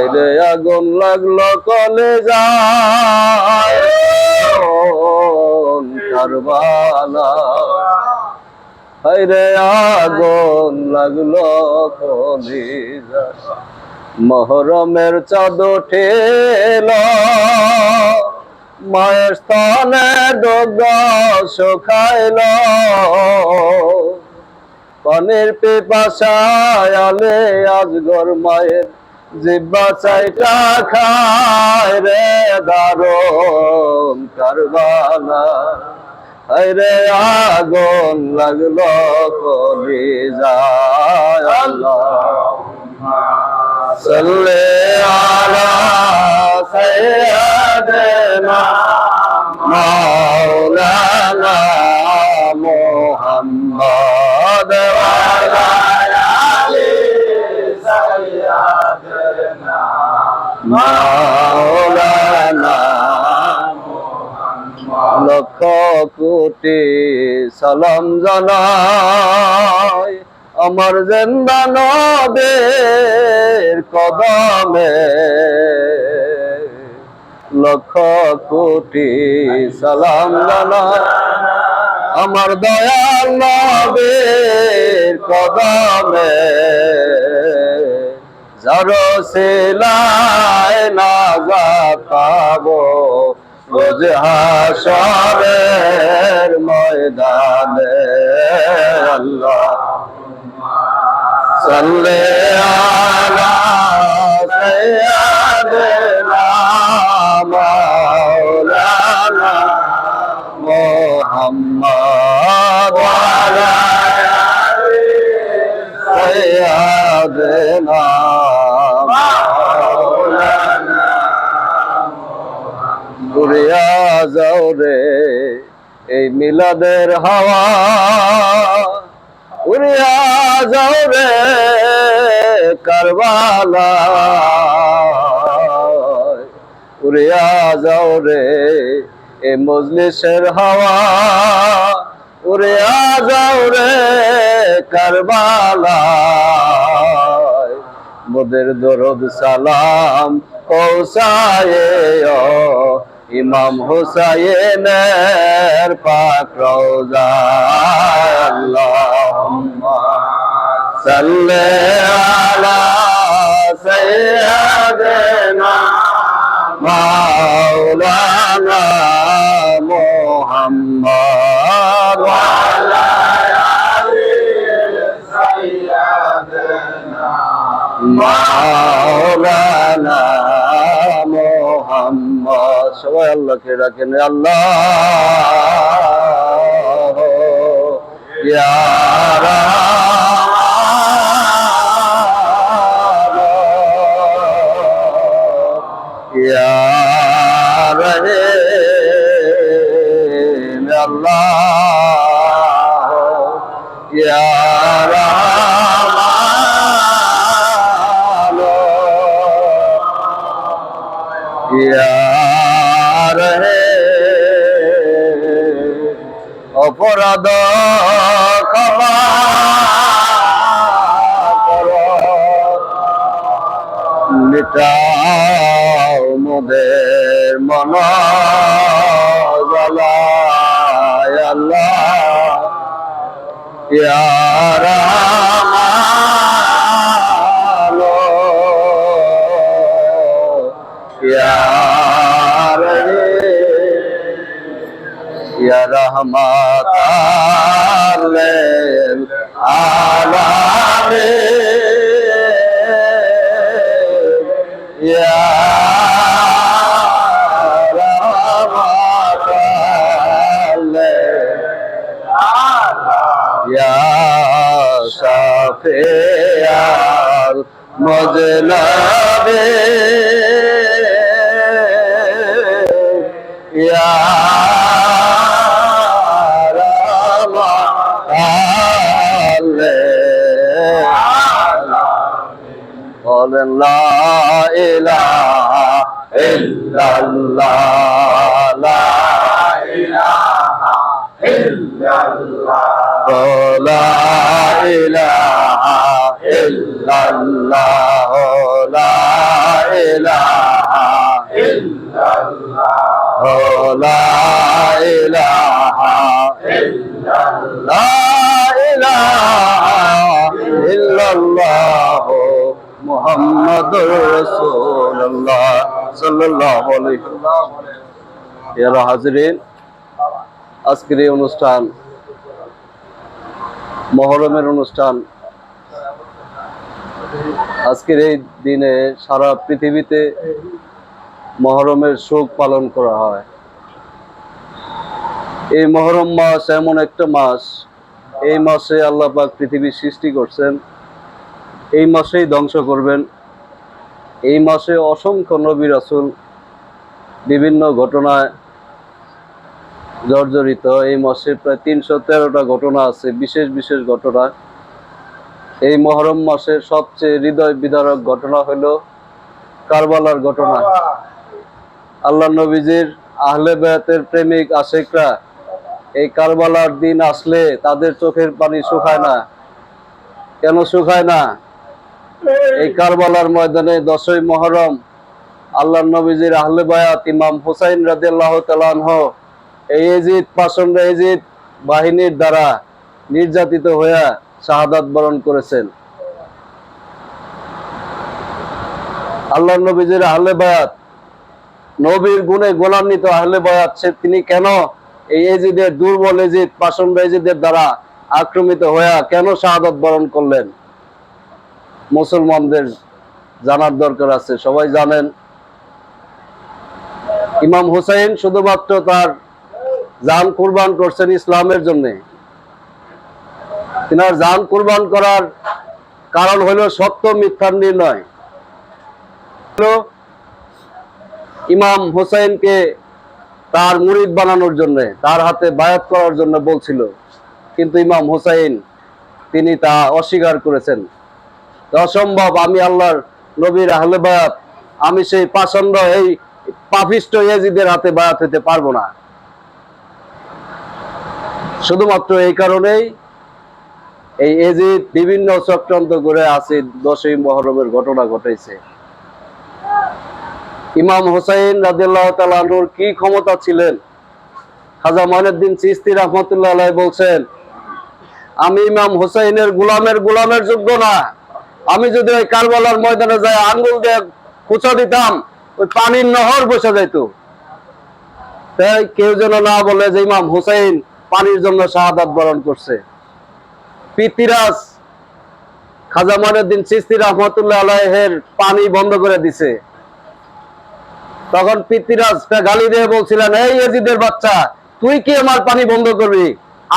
হাইরে আগুন লাগল কলে হাইরে আগুন লাগল কলে মহরমের চাঁদ ঠেল মায়ের স্থানে ডোগ শুকাইল। পানির পেপাশায় আলে আজগর মায়ের জিব্বা চাইটা খায় রে দারুণ কারবালা। রে আগুন লাগল কলি যায় আল্লাহ। সাল্লে আলা সাইয়্যিদিনা মাওলানা মুহাম্মদ। লক্ষ কোটি সালাম জানাই। আমার জেন্দা নবের কদমে। লক্ষ কোটি সালাম জানাই। আমার দয়াল নবের কদমে। যারো সেলায় না যা পাবো হাসরের ময়দানে আল্লাহ সাল্লে আলা যাও রে, এই মিলাদের হাওয়া। উড়িয়া যাও রে কারবালা। উড়িয়া যাও রে এই মজলিসের হাওয়া। উড়িয়া যাও রে কারবালা। মোদের দরদ সালাম পৌঁছায়ে ইমাম হুসাইনের পাক রওজা আল্লাহুম্মা মাওলানা আল্লাহকে ডাকেন আল্লাহ। আল্লাহ। ইয়া রহমান, অপরাধ ক্ষমা মিটাও মোদের মন আল্লাহ। ইয়া ইয়া রহমাত আলামিন ইয়া রহমাত আলামিন ইয়া শাফিয়াল মজনবে। বলেন লা ইলাহা ইল্লাল্লাহ লা ইলাহা ইল্লাল্লাহ লা ইলাহা ইল্লাল্লাহ লা মুহাম্মাদুর রাসূলুল্লাহ সাল্লাল্লাহু আলাইহি ইয়ারা হাজিরিন, আজকের এই অনুষ্ঠান, মহরমের অনুষ্ঠান, আজকের এই দিনে সারা পৃথিবীতে মহরমের শোক পালন করা হয়। এই মহরম মাস এমন একটা মাস, এই মাসে আল্লাহ পাক পৃথিবী সৃষ্টি করছেন। এই মাসেই ধ্বংস করবেন। এই মাসে অসংখ্য নবী রাসূল বিভিন্ন ঘটনায় জর্জরিত। এই মাসে প্রায় তিনশো তেরোটা ঘটনা আছে, বিশেষ বিশেষ ঘটনা এই মহরম মাসের সবচেয়ে হৃদয় বিদারক ঘটনা হল কারবালার ঘটনা। আল্লাহ নবীজির আহলে বেয়াতের প্রেমিক আশেকরা, এই কারবালার দিন আসলে তাদের চোখের পানি শুকায় না। কেন শুকায় না? এই কারবালার ময়দানে দশই মহরম আল্লাহ নবীজির আহলে বায়াত ইমাম হুসাইন রাদিয়াল্লাহু তাআলাহ এই এজিদ, পাষণ্ড এজিদ বাহিনীর দ্বারা নির্যাতিত হইয়া শাহাদাত বরণ করেছেন। আল্লাহ নবীজির আহলে বায়াত, নবীর গুণে গোলান্বিত আহলে বায়াত, সে তিনি কেন এই এজিদের দুর্বল এজিদ, পাষণ্ড এজিদের দ্বারা আক্রমিত হইয়া কেন শাহাদাত বরণ করলেন? মুসলমানদের জানার দরকার আছে। সবাই জানেন, ইমাম হুসাইন শুধুমাত্র তার জান কুরবান করছেন ইসলামের জন্য। তিনার জান কুরবান করার কারণ হলো সত্য মিথ্যার নির্ণয়। ইমাম হুসাইনকে তার মুরিদ বানানোর জন্য, তার হাতে বায়াত করার জন্য বলছিল। কিন্তু ইমাম হুসাইন, তিনি তা অস্বীকার করেছেন। অসম্ভব আমি আল্লাহর নবীর আহলে বায়াত, আমি সেই পাষণ্ড, এই পাপিষ্ট ইয়াজিদের হাতে বায়াত হইতে পারব না। শুধুমাত্র এই কারণেই এই এজিদ বিভিন্ন চক্রান্ত করে আছে দশই মহরমের ঘটনা ঘটেছে ইমাম হোসাইন রাদিল্লাহ তালানুর কি ক্ষমতা ছিলেন? খাজা ময়নুদ্দিন চিস্তি রহমতুল্লাহ বলছেন, আমি ইমাম হোসাইনের গুলামের গুলামের যোগ্য না। আমি যদি ওই কারবালার ময়দানে যাই, আঙ্গুল দিয়ে খুচা দিতাম, ওই পানির নহর বসে যাইত। কেউ যেন না বলে যে ইমাম হুসাইন পানির জন্য শাহাদাত বরণ করছে। পিতিরাজ খাজা ময়নুদ্দিন চিস্তি রহমতুল্লাহ আলাইহের পানি বন্ধ করে দিছে। তখন পিতৃরাজ গালি দিয়ে বলছিলেন, এই এজিদের বাচ্চা, তুই কি আমার পানি বন্ধ করবি?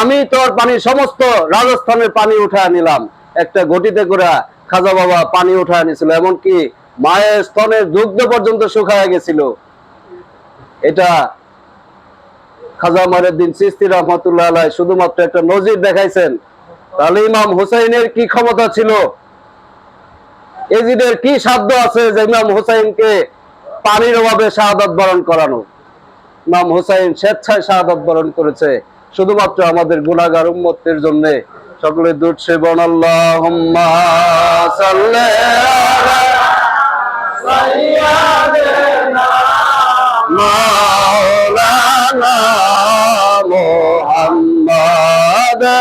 আমি তোর পানি সমস্ত রাজস্থানের পানি উঠায় নিলাম। একটা গটিতে করে খাজা বাবা পানি উঠায় নিছিল এমনকি মায়ের স্তনের দুগ্ধ পর্যন্ত শুকায় গেছিল। এটা খাজা সিস্তি রহমতুল্লাহ আলাই শুধুমাত্র একটা নজির দেখাইছেন। তাহলে ইমাম হুসাইনের কি ক্ষমতা ছিল? এজিদের কি সাধ্য আছে যে ইমাম হুসাইনকে পানির অভাবে শাহাদাত বরণ করানো? ইমাম হুসাইন স্বেচ্ছায় শাহাদাত বরণ করেছে, শুধুমাত্র আমাদের গুণাগার উম্মতের জন্য। সকলে দুধ সেবন আল্লাহুম্মা সাল্লি আলা মাওলানা মুহাম্মদ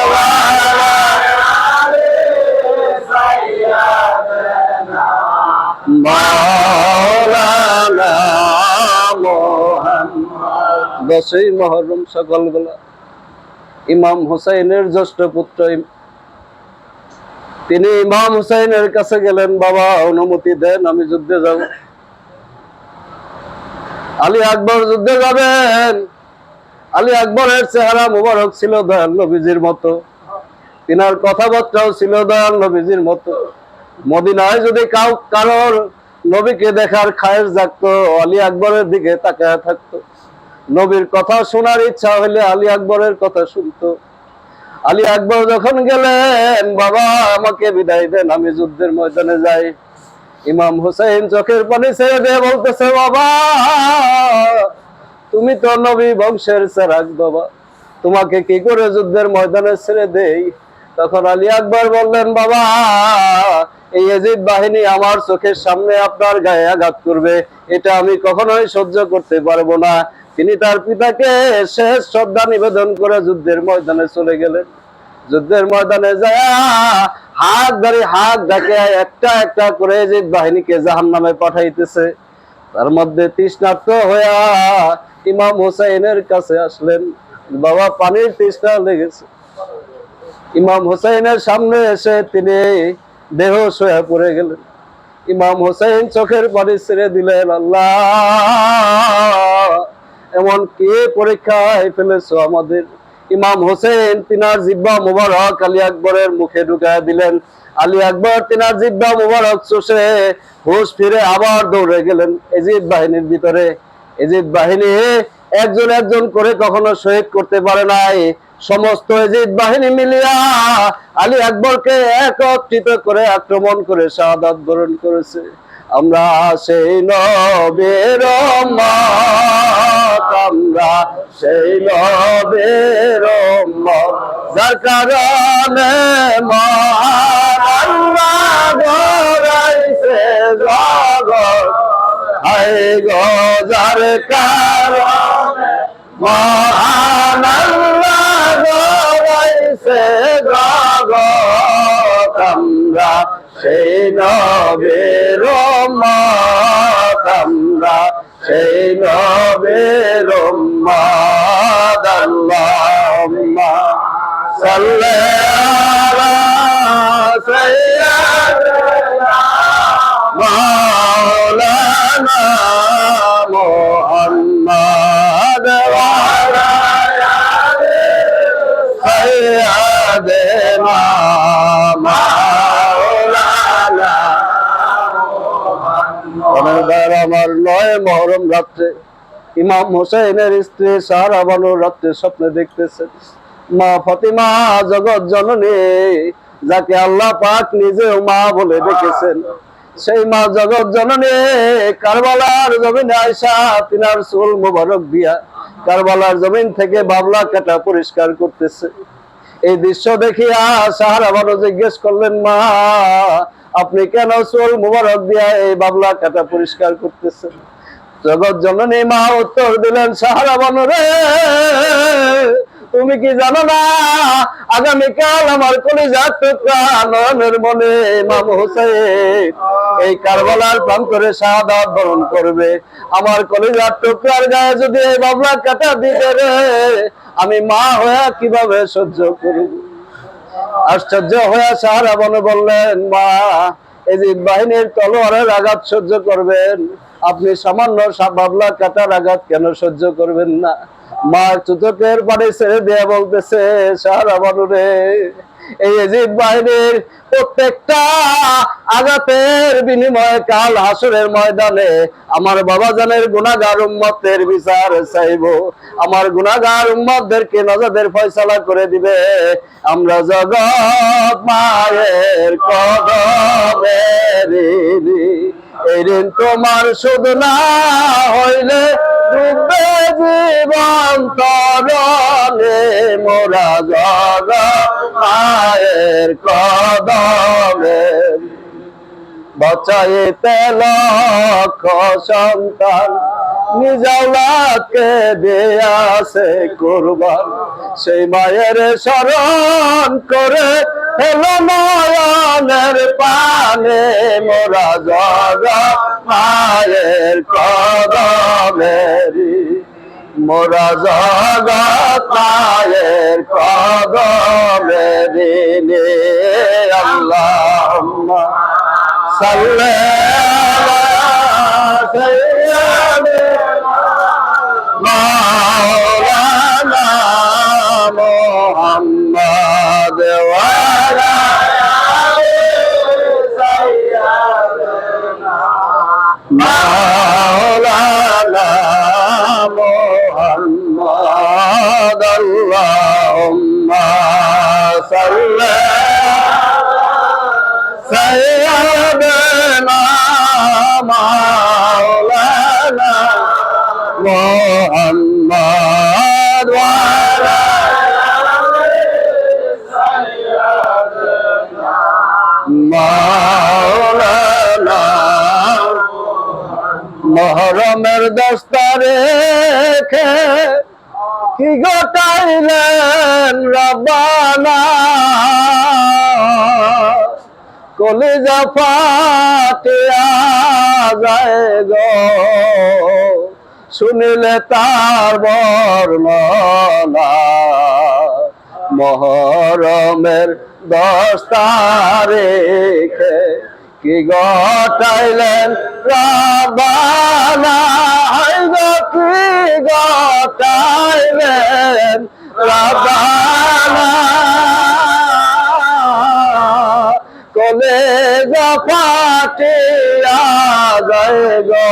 ওয়া আলা মাওলানা মুহাম্মদ. দশই মহরম সকালবেলা ইমাম হুসাইনের জ্যেষ্ঠ পুত্র তিনি ইমাম হুসাইনের কাছে গেলেন, বাবা, অনুমতি দেন, আমি যুদ্ধে যাব। আলী আকবর যুদ্ধে যাবেন। আলী আকবরের চেহারা মুবারক ছিল দয়াল নবীজির মতো। তিনার কথাবার্তাও ছিল দয়াল নবীজির মতো। মদিনায় যদি কাউ কারোর নবীকে দেখার খায়ের জাগতো, আলী আকবরের দিকে তাকায় থাকতো। নবীর কথা শোনার ইচ্ছা হলে আলী আকবরের কথা শুনতো। আলী আকবর যখন গেলেন, বাবা, আমাকে বিদায় দেন, আমি যুদ্ধের ময়দানে যাই। ইমাম হুসাইন চোখের পানি ছেড়ে দিয়ে বলতেছে, বাবা, তুমি তো নবী বংশের চেরাক বাবা। তোমাকে কি করে যুদ্ধের ময়দানে ছেড়ে দেই? তখন আলী আকবর বললেন, বাবা, এই এজিদ বাহিনী আমার চোখের সামনে আপনার গায়ে আঘাত করবে। এটা আমি কখনোই সহ্য করতে পারব না। তিনি তার পিতাকে শেষ শ্রদ্ধা নিবেদন করে যুদ্ধের ময়দানে চলে গেলেন। যুদ্ধের ময়দানে যায়, হাত ধরে হাত ডাকে একটা একটা করে যে বাহিনীকে জাহান নামে পাঠাইতেছে। তার মধ্যে তৃষ্ণার্ত হইয়া ইমাম হুসাইনের কাছে আসলেন। বাবা, পানির তৃষ্ণা লেগেছে। ইমাম হুসাইনের সামনে এসে তিনি দেহ হয়ে পড়ে গেলেন। ইমাম হুসাইন চোখের পানি ছেড়ে দিলেন, আল্লাহ! এমন কে পরীক্ষায় ফেলেছো আমাদের। ইমাম হোসেন তিনার জিব্বা মুবারক আলী আকবরের মুখে ঢুকায় দিলেন। আলী আকবর তিনার জিব্বা মুবারক চষে হুশ ফিরে আবার দৌড়ে গেলেন এজিদ বাহিনীর ভিতরে। এজিদ বাহিনী একজন একজন করে কখনো শহীদ করতে পারে নাই। সমস্ত এজিদ বাহিনী মিলিয়া আলী আকবরকে একত্রিত করে আক্রমণ করে শাহাদাত বরণ করেছে। আমরা সেই নবের আমরা সেই নবের যার কারণে আল্লাহ গড়াইছে জগৎ। হায় গো, যার কারণে মহান গড়াইছে আমরা সেই নবের আমরা সেই নবের উম্মত, আল্লাহুম্মা আমার নয় মহরম রাত্রে। ইমাম হোসেনের স্ত্রী সারা বানুর রাত্রে স্বপ্নে দেখতেছেন। মা ফতিমা জগৎ জননী, যাকে আল্লাহ পাক নিজেও মা বলে ডেকেছেন। সেই মা জগৎ জননী কারবালার জমিনে আয়সা তিনার চুল মোবারক দিয়া কারবালার জমিন থেকে বাবলা কাটা পরিষ্কার করতেছে। এই দৃশ্য দেখিয়া সাহারা বানু জিজ্ঞেস করলেন, মা আপনি কেন চুল মুবারক দিয়া এই বাবলা কাটা পরিষ্কার করতেছেন? জগৎ জননী মা উত্তর দিলেন, সাহারা বানু রে, তুমি কি জানো না, আগামীকাল আমার কলিজার টুকরা নয়নের মনে ইমাম হোসেন এই কারবালার প্রান্তরে শাহাদাত বরণ করবে। আমার কলিজার টুকরার গায়ে যদি এই বাবলা কাটা দিতে রে, আমি মা হয়ে কীভাবে সহ্য করব? আশ্চর্য হয়ে সাহারা বনে বললেন, মা, এই যে বাহিনীর তলোয়ারের আঘাত সহ্য করবেন। আপনি সামান্য বাবলা কাটার আঘাত কেন সহ্য করবেন না? মা, চুতকের বাড়ি ছেড়ে দেয়া বলতেছে সাহারা বানুরে এই বাহিনীর প্রত্যেকটা আঘাতের বিনিময়ে কাল হাসুরের ময়দানে আমার বাবা জানের গুনাগার উম্মতের বিচার চাইব আমার গুনাগার উম্মতদেরকে নজাদের ফয়সালা করে দিবে আমরা জগৎ মায়ের কদমে ঋণী। এই ঋণ তোমার শুধু না হইলে ডুববে জীবন তরণে মোরা জগা মায়ের কদমে। বচাইতে লক্ষ সন্তান। নিজাউলাকে দিয়াছে কুরবান। সেই মায়ের স্মরণ করে হেলো নয়নের পানে মোরা জগ মায়ের কদমেরি। মোরা জগৎ মায়ের কদমেরি। আল্লাহ صلى على سيدنا দস্তারে রেখে কি গোটাইলেন রব্বানা কলিজা ফাটিয়া যায় শুনিলে তার বর্ণনা। মহরমের দশ তারিখে কি গটাইলেন রাবানা কি গটাইলেন রাবানা কলে ফাটিয়া যায় গো।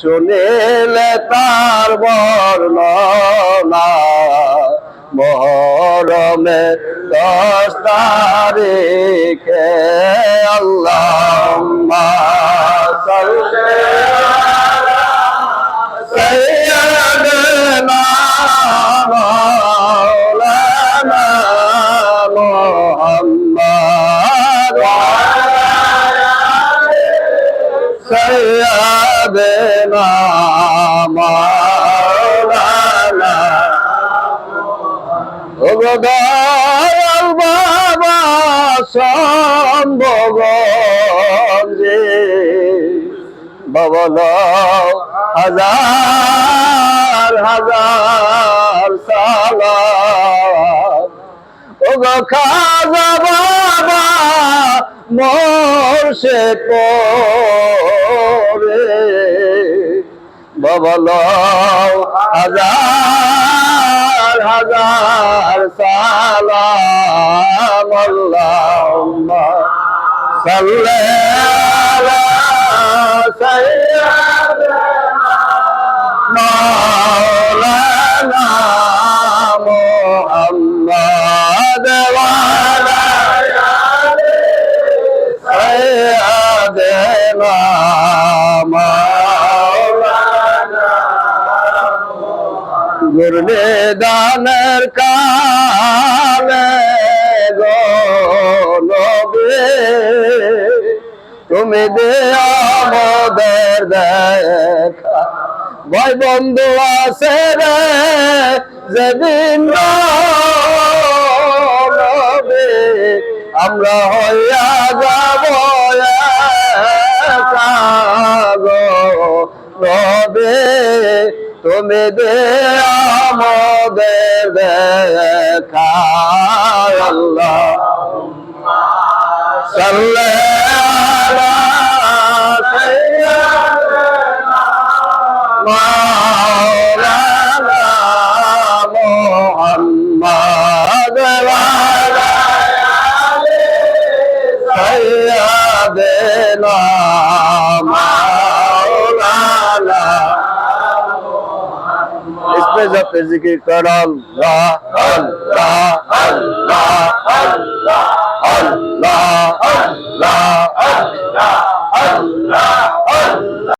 শুনিলে তার বর্ণনা। মহরমে দশ তারিখে আল্লাহ سيدنا مولانا محمد দয়াল বাবা সম্ভবঞ্জে বাবল হাজার হাজার সালাম। ও বাবা মোর্শে পরে। ববল হাজার হাজার সালাম আল্লাহুম্মা সাল্লি আলা সাইয়্যিদিনা মাওলানা মুহাম্মদ ওয়া মাওলানা গুরনে দানের কালে গো নবে, তুমি দে আমাদের দেখা। ভাই বন্ধু আছে রে, যেদিন আমরা হইয়া যাব নবে। তুমি দে আমাদের দেখা আল্লাহ। সাল্লে জিকির কর আল্লাহ আল্লাহ আল্লাহ আল্লাহ আল্লাহ